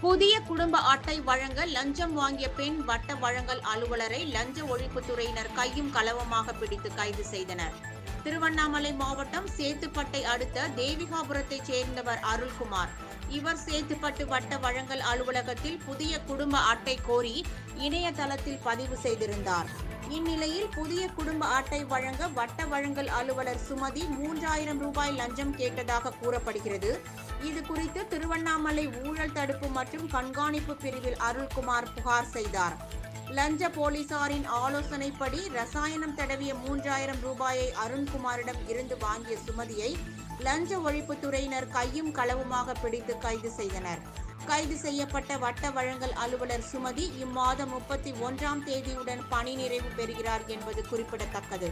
புதிய குடும்ப அட்டை வழங்க லஞ்சம் வாங்கிய பெண் வட்ட வழங்கல் அலுவலரை லஞ்ச ஒழிப்புத்துறையினர் கையும் களவமாக பிடித்து கைது செய்தனர். திருவண்ணாமலை மாவட்டம் சேத்துப்பட்டை அடுத்த தேவிகாபுரத்தைச் சேர்ந்தவர் அருள்குமார். இவர் சேத்துப்பட்டு வட்ட வழங்கல் அலுவலகத்தில் புதிய குடும்ப அட்டை கோரி இணையதளத்தில் பதிவு செய்திருந்தார். இந்நிலையில் புதிய குடும்ப அட்டை வழங்க வட்ட வழங்கல் அலுவலர் சுமதி மூன்றாயிரம் ரூபாய் லஞ்சம் கேட்டதாக கூறப்படுகிறது. இது குறித்து திருவண்ணாமலை ஊழல் தடுப்பு மற்றும் கண்காணிப்பு பிரிவில் அருள்குமார் புகார் செய்தார். லஞ்ச போலீசாரின் ஆலோசனைப்படி ரசாயனம் தடவிய மூன்றாயிரம் ரூபாயை அருண்குமாரிடம் இருந்து வாங்கிய சுமதியை லஞ்ச ஒழிப்புத்துறையினர் கையும் களவுமாக பிடித்து கைது செய்தனர். கைது செய்யப்பட்ட வட்ட வழங்கல் அலுவலர் சுமதி இம்மாதம் முப்பத்தி ஒன்றாம் தேதியுடன் பணி நிறைவு பெறுகிறார் என்பது குறிப்பிடத்தக்கது.